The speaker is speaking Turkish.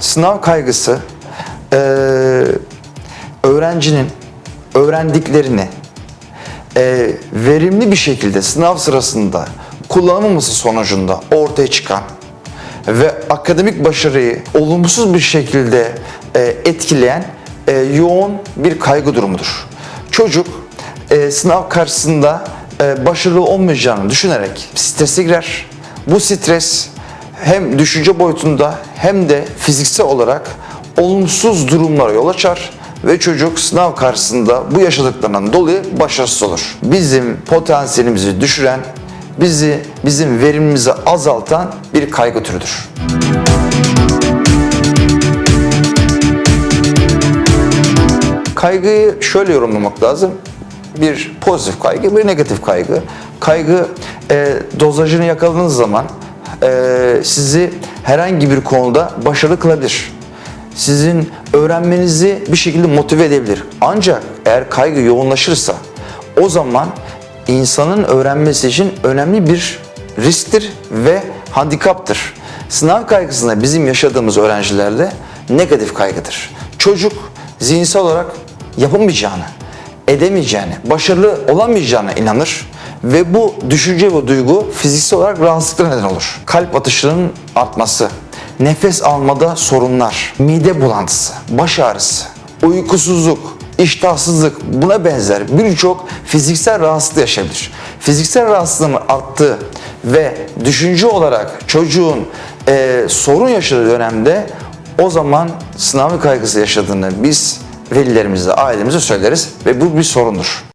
Sınav kaygısı eee, öğrencinin öğrendiklerini eee, verimli bir şekilde sınav sırasında kullanılmaması sonucunda ortaya çıkan ve akademik başarıyı olumsuz bir şekilde eee, etkileyen eee, yoğun bir kaygı durumudur. Çocuk eee, sınav karşısında eee, başarılı olmayacağını düşünerek strese girer. Bu stres hem düşünce boyutunda hem de fiziksel olarak olumsuz durumlara yol açar ve çocuk sınav karşısında bu yaşadıklarından dolayı başarısız olur. Bizim potansiyelimizi düşüren, bizi bizim verimimizi azaltan bir kaygı türüdür. Kaygıyı şöyle yorumlamak lazım. Bir pozitif kaygı, bir negatif kaygı. Kaygı e, dozajını yakaladığınız zaman sizi herhangi bir konuda başarılı kılabilir. Sizin öğrenmenizi bir şekilde motive edebilir. Ancak eğer kaygı yoğunlaşırsa o zaman insanın öğrenmesi için önemli bir risktir ve handikaptır. Sınav kaygısında bizim yaşadığımız öğrencilerde negatif kaygıdır. Çocuk zihinsel olarak yapamayacağını, edemeyeceğini, başarılı olamayacağına inanır ve bu düşünce ve duygu fiziksel olarak rahatsızlıklara neden olur. Kalp atışının artması, nefes almada sorunlar, mide bulantısı, baş ağrısı, uykusuzluk, iştahsızlık buna benzer birçok fiziksel rahatsızlık yaşayabilir. Fiziksel rahatsızlığın arttığı ve düşünce olarak çocuğun eee, sorun yaşadığı dönemde o zaman sınav kaygısı yaşadığını biz velilerimize, ailemize söyleriz ve bu bir sorundur.